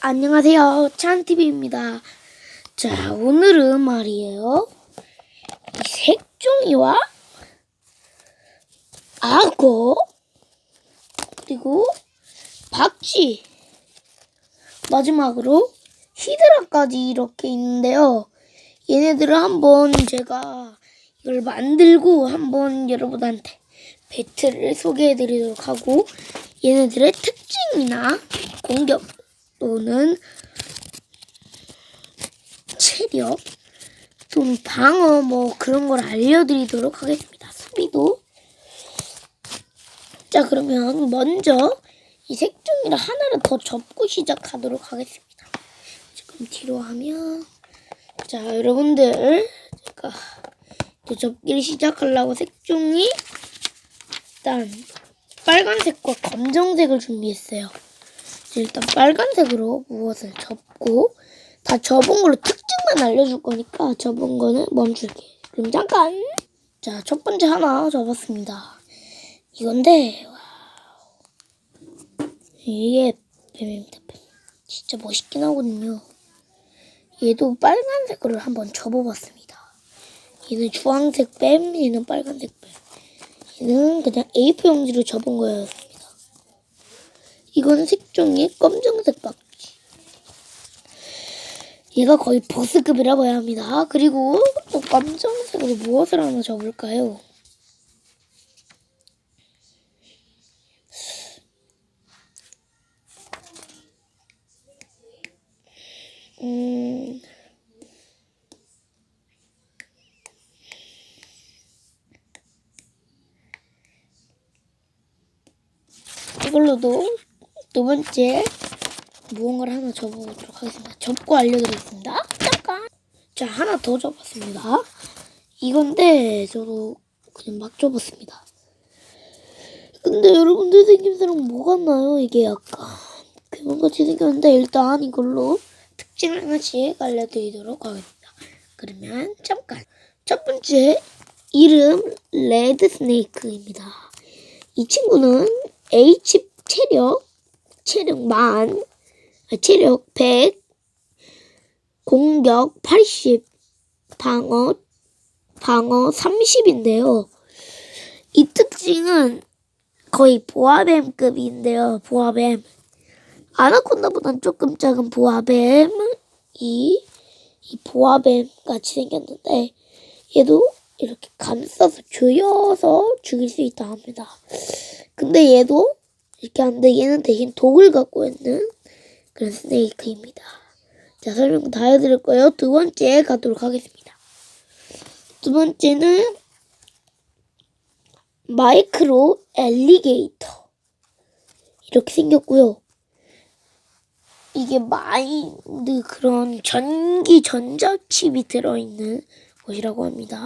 안녕하세요. 찬TV입니다. 자, 오늘은 말이에요. 이 색종이와 악어, 그리고 박쥐, 마지막으로 히드라까지 이렇게 있는데요. 얘네들을 한번 제가 이걸 만들고 한번 여러분한테 배틀을 소개해 드리도록 하고 얘네들의 특징이나 공격 또는 체력 또는 방어 뭐 그런 걸 알려드리도록 하겠습니다. 수비도 자 그러면 먼저 이 색종이를 하나를 더 접고 시작하도록 하겠습니다. 지금 뒤로 하면 자 여러분들 제가 또 접기를 시작하려고 색종이 일단 빨간색과 검정색을 준비했어요. 일단 빨간색으로 무엇을 접고 다 접은 걸로 특징만 알려줄 거니까 접은 거는 멈출게. 그럼 잠깐. 자, 첫 번째 하나 접었습니다. 이건데 와우. 이게 뱀입니다. 뱀. 진짜 멋있긴 하거든요. 얘도 빨간색으로 한번 접어봤습니다. 얘는 주황색 뱀, 얘는 빨간색 뱀. 얘는 그냥 A4 용지로 접은 거였습니다. 이건 색종이 검정색 박쥐. 얘가 거의 보스급이라고 해야 합니다. 그리고 또 검정색으로 무엇을 하나 접을까요? 음... 이걸로도 두 번째 무언가를 하나 접어보도록 하겠습니다. 접고 알려드리겠습니다. 잠깐. 자, 하나 더 접었습니다. 이건데 저도 그냥 막 접었습니다. 근데 여러분들 생김새랑 뭐 같나요? 이게 약간 괴물같이 생겼는데 일단 이걸로 특징 하나씩 알려드리도록 하겠습니다. 그러면 잠깐. 첫 번째 이름 레드 스네이크입니다. 이 친구는 H 체력 체력 만 아, 체력 100 공격 80 방어 방어 30인데요. 이 특징은 거의 보아뱀급인데요. 보아뱀 아나콘다보단 조금 작은 보아뱀이 이 보아뱀 같이 생겼는데 얘도 이렇게 감싸서 조여서 죽일 수 있다 합니다. 근데 얘도 이렇게 하는데 얘는 대신 독을 갖고 있는 그런 스네이크입니다. 자, 설명 다 해드릴 거예요. 두 번째 가도록 하겠습니다. 두 번째는 마이크로 엘리게이터. 이렇게 생겼고요. 이게 마인드 그런 전기 전자칩이 들어있는 것이라고 합니다.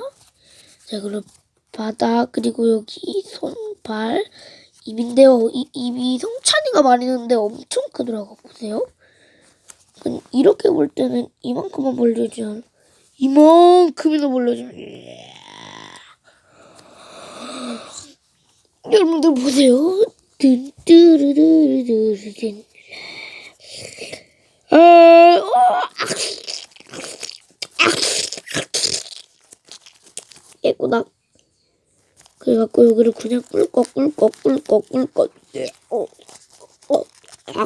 자, 그럼 바닥 그리고 여기 손, 발, 입인데요. 이 입이 성찬이가 많이는데 엄청 크더라고 보세요. 근 이렇게 볼 때는 이만큼만 벌려주면 이만큼이나 벌려주면 여러분들 보세요. 뜬뜨르르르르른 아, 어, 깨꼬닥 그래갖고 여기를 그냥 꿀꺽 꿀꺽 꿀꺽 꿀꺽 예, 어, 어, 아,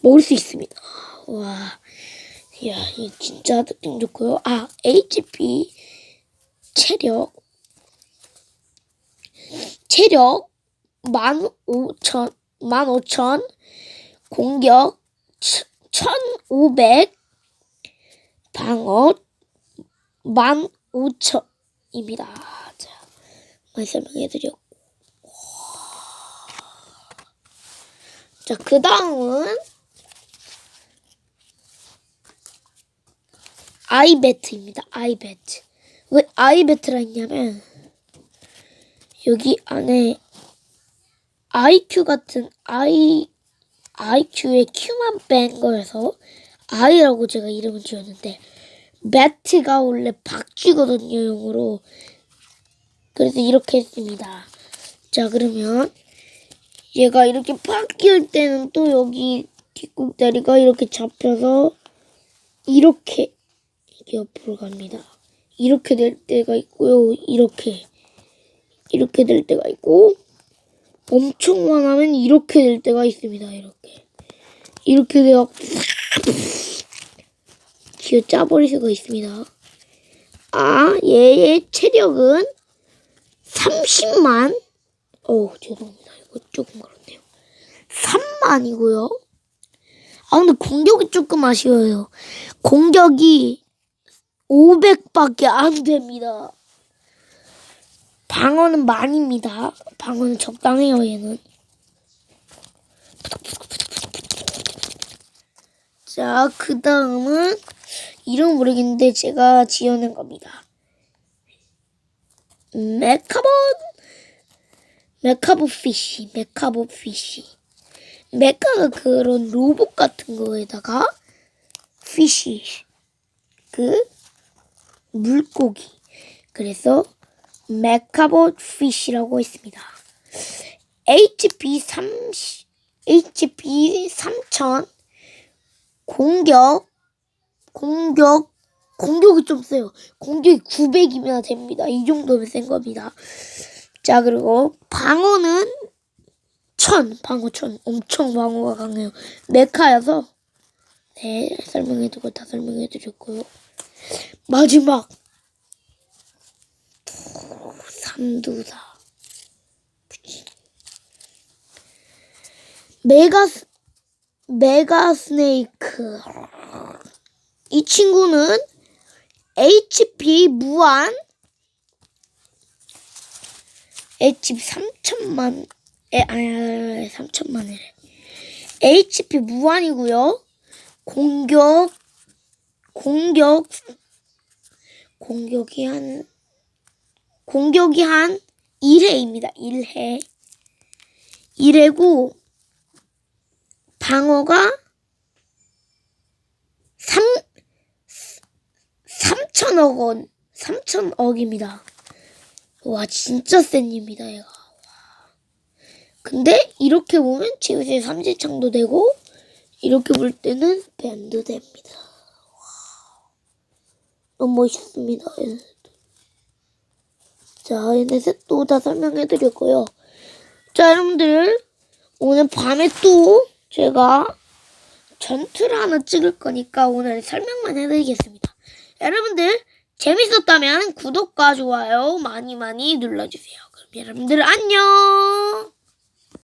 먹을 수 있습니다. 와, 야, 이 진짜 특징 좋고요. 아, HP 체력 체력 만 오천 만 오천 공격 천오백 방어 만 오천 입니다. 자, 많이 설명해드렸고. 자, 그 다음은 아이배트입니다. 아이배트. 왜 아이배트라 했냐면 여기 안에 IQ 같은 I IQ의 Q만 뺀 거여서 I라고 제가 이름을 지었는데 매트가 원래 박쥐거든요 영어로 그래서 이렇게 했습니다 자 그러면 얘가 이렇게 바뀔 때는 또 여기 뒷꼭다리가 이렇게 잡혀서 이렇게 옆으로 갑니다. 이렇게 될 때가 있고요. 이렇게 이렇게 될 때가 있고 엄청 많으면 이렇게 될 때가 있습니다. 이렇게 이렇게 되어 쥐어 짜버릴 수가 있습니다. 아, 얘의 체력은 30만. 어, 죄송합니다. 이거 조금 그렇네요. 3만이고요. 아, 근데 공격이 조금 아쉬워요. 공격이 500밖에 안 됩니다. 방어는 만입니다. 방어는 적당해요, 얘는. 자, 그 다음은 이름 모르겠는데 제가 지어낸 겁니다. 메카본! 메카보 피쉬, 메카보 피쉬. 메카가 그런 로봇 같은 거에다가 피쉬. 그 물고기. 그래서 메카보 피쉬라고 했습니다. HP 30, HP 3000 공격 공격 공격이 좀 세요. 공격이 900이면 됩니다. 이 정도면 센 겁니다. 자 그리고 방어는 1000 방어 1000 엄청 방어가 강해요. 메카여서 네 설명해두고 다 설명해드렸고요. 마지막 삼두사 메가 스- 메가 스네이크 이 친구는 HP 무한 HP 3천만 에 아니 3천만이래. HP 무한이고요. 공격 공격 공격이 한 공격이 한 1회입니다. 1회. 1회고 방어가 3 3천억 원, 3천억입니다. 와, 진짜 센 입니다, 얘가. 와. 근데 이렇게 보면 지우개 삼지창도 되고, 이렇게 볼 때는 밴드 됩니다. 와. 너무 멋있습니다, 얘네들. 자, 얘네들 또 다 설명해 드렸고요. 자, 여러분들, 오늘 밤에 또 제가 전투를 하나 찍을 거니까 오늘 설명만 해드리겠습니다. 여러분들 재밌었다면 구독과 좋아요 많이 많이 눌러주세요. 그럼 여러분들 안녕!